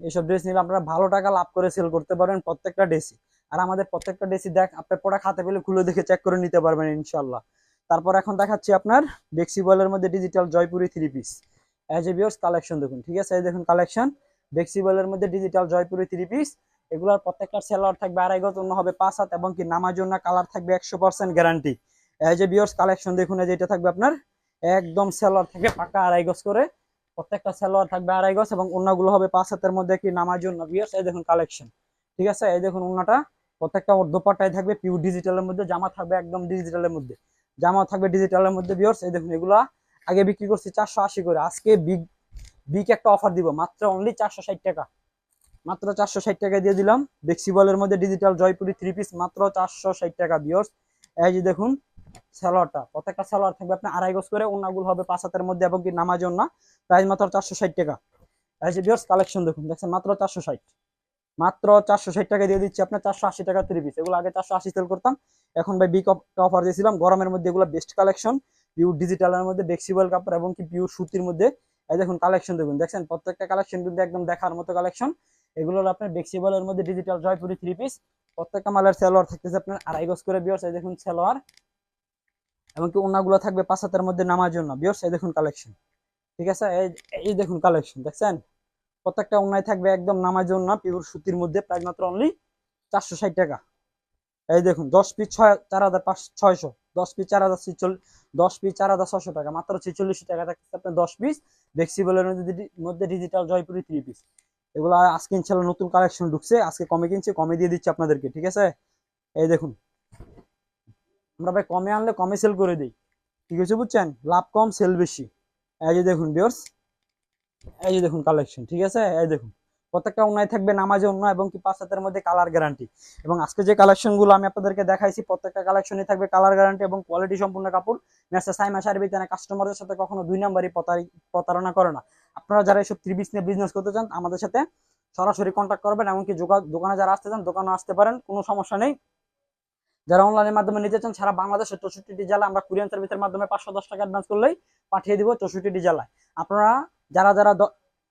এইসব ড্রেস নিলে আপনারা ভালো টাকা লাভ করে সেল করতে পারবেন প্রত্যেকটা ড্রেসই আর আমাদের প্রত্যেকটা ড্রেসই দেখ, আপনার প্রোডাক্ট খাতে পেলে খুলে দেখে চেক করে নিতে পারবেন ইনশাল্লাহ। তারপর এখন দেখাচ্ছি আপনার বেক্সিবলের মধ্যে digital Jaipuri three piece as a viewers collection দেখুন, ঠিক আছে? এই দেখুন কালেকশন বেক্সিবলের মধ্যে ডিজিটাল জয়পুরি থ্রি পিস এগুলোর প্রত্যেকটা সেলার থাকবে আড়াই গজ, অন্য হবে পাঁচ হাত এবং কি নামার জন্য কালার থাকবে একশো পার্সেন্ট গ্যারান্টি এজ এ বিয়ার্স কালেকশন দেখুন, এই যে থাকবে আপনার একদম সেলার থাকবে পাকা আড়াই গজ করে। প্রত্যেকটা সেলোয়ার থাকবে আড়াই গজ এবং অন্যগুলো হবে পাঁচ হাতের মধ্যে কি নামার জন্য। বিয়ার্স এই দেখুন কালেকশন ঠিক আছে? এই দেখুন অন্যটা। প্রত্যেকটা ওর দোপাটাই থাকবে পিউ ডিজিটালের মধ্যে, জামা থাকবে একদম ডিজিটালের মধ্যে। জামা থাকবে ডিজিটালের মধ্যে বিয়ার্স এই দেখুন এগুলা। আগে বিক্রি করছি চারশো আশি করে। আজকে বিগ বিগ একটা অফার দিব, মাত্র অনলি চারশো ষাট টাকা। মাত্র চারশো ষাট টাকা দিয়ে দিলাম। বেক্সিবলের মধ্যে ডিজিটাল জয়পুরি থ্রি পিস মাত্র চারশো ষাট টাকা বিয়ার্স এই যে দেখুন, সালোয়ারটা, প্রত্যেকটা সালোয়ার থাকবে আপনি আড়াই গজ করে অন্যগুলো হবে পাঁচ হাতের মধ্যে এবং কি নামাজ না প্রাইস মাত্র চারশো ষাট টাকা। এই যে বিয়ার্স কালেকশন দেখুন, দেখছেন, মাত্র চারশো ষাট। মাত্র চারশো ষাট টাকা দিয়ে দিচ্ছি আপনার চারশো আশি টাকা থ্রি পিস এগুলো আগে চারশো আশি সেল করতাম। এখন ভাই বিক অফার দিয়েছিলাম। গরমের মধ্যে এগুলো বেস্ট কালেকশন পিউর ডিজিটালের মধ্যে বেক্সিবল কাপড় এবং কি পিউর সুতির মধ্যে এই দেখুন কালেকশন দেখুন, দেখছেন? প্রত্যেকটা কালেকশন কিন্তু একদম দেখার মতো কালেকশন এগুলো হলো আপনার বেক্সিবলের মধ্যে ডিজিটাল জয়পুরি থ্রি পিস প্রত্যেকটা মালের সেলোয়ার থাকতেছে আপনার আড়াই গজ করে বিয়ার্স এই দেখুন সেলোয়ার। এবং কি ওনাগুলো থাকবে পাঁচ হাতের মধ্যে নামার জন্য বিয়ার্স এই দেখুন কালেকশন ঠিক আছে? এই দেখুন কালেকশন দেখছেন? প্রত্যেকটা অন্যায় থাকবে একদম নামার জন্য পিওর সুতির মধ্যে প্রায় মাত্র অনলি চারশো ষাট টাকা। এই দেখুন, দশ পিস ছয়, চার হাজার পাঁচ, ছয়শো। দশ পিস চার হাজার দশ পিস চার হাজার ছশো টাকা। মাত্র ছেচল্লিশশো টাকা থাকতেছে আপনার দশ পিস ফ্লেক্সিবলের মধ্যে ডিজিটাল জয়পুরি থ্রি পিস এগুলো আজকে ইনশাল্লাহ নতুন কালেকশন ঢুকছে। আজকে কমে কিনছে, কমে দিয়ে দিচ্ছে আপনাদেরকে, ঠিক আছে? এই দেখুন। আমরা ভাই কমে আনলে কমে সেল করে দিই। ঠিক আছে বুঝছেন? লাভ কম সেল বেশি। এই যে দেখুন বিয়ার্স এই যে দেখুন কালেকশন ঠিক আছে? এই দেখুন। প্রত্যেকটা অন্যায় থাকবে, নামাজে অন্য এবং কি পাঁচ হাতের মধ্যে কালার গ্যারান্টি এবং আজকে যে কালেকশনগুলো আমি আপনাদেরকে দেখাইছি, প্রত্যেকটা কালেকশনই থাকবে কালার গ্যারান্টি এবং কোয়ালিটি সম্পূর্ণ কাপড়। মেসা সাইমা সার্ভিস কাস্টমারদের সাথে কখনো দুই নাম্বারই প্রতারণা করে না। আপনারা যারা এইসব ত্রিবিস নিয়ে বিজনেস করতে চান, আমাদের সাথে সরাসরি কন্ট্যাক্ট করবেন এমনকি দোকানে যারা আসতে চান দোকানে আসতে পারেন, কোনো সমস্যা নেই। যারা অনলাইনের মাধ্যমে নিতে চান, সারা বাংলাদেশের চৌষট্টিটি জেলা আমরা কুরিয়ান সার্ভিসের মাধ্যমে পাঁচশো দশ টাকা অ্যাডভান্স করলেই পাঠিয়ে দিব চৌষট্টিটি জেলায়। আপনারা যারা যারা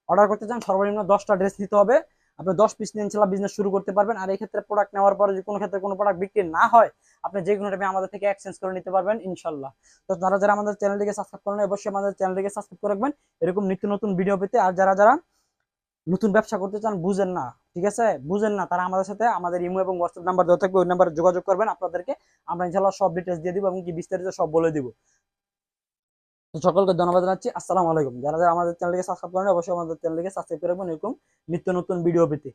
অর্ডার করতে চান, সর্বনিম্ন দশটা ড্রেস নিতে হবে। আপনি দশ পিস নিয়ে ইনশাল্লাহ বিজনেস শুরু করতে পারবেন। আর এই ক্ষেত্রে প্রোডাক্ট নেওয়ার পরে যদি কোনো ক্ষেত্রে কোনো প্রোডাক্ট বিক্রি না হয়, আপনি যে কোনো আমাদের থেকে এক্সচেঞ্জ করে নিতে পারবেন ইনশাল্লাহ তো যারা যারা আমাদের চ্যানেলটিকে সাবস্ক্রাইব করেন অবশ্যই আমাদের চ্যানেলটিকে সাবস্ক্রাইব করে রাখবেন। এরকম নিত্য নতুন ভিডিও পেতে আর যারা যারা নতুন ব্যবসা করতে চান, বুঝেন না, ঠিক আছে? বুঝেন না, তারা আমাদের সাথে আমাদের ইমো এবং হোয়াটসঅ্যাপ নাম্বার দেওয়া থাকবে, ওই নাম্বারে যোগাযোগ করবেন। আপনাদেরকে আমরা ইনশাল্লাহ সব ডিটেলস দিয়ে দিব এবং কি বিস্তারিত সব বলে দিব। তো সকলকে ধন্যবাদ জানাচ্ছি। আসসালামু আলাইকুম। যারা যারা আমাদের চ্যানেলকে সাবস্ক্রাইব করেন অবশ্যই আমাদের চ্যানেলকে সাবস্ক্রাইব করে রাখবেন এরকম নিত্য নতুন ভিডিও পেতে।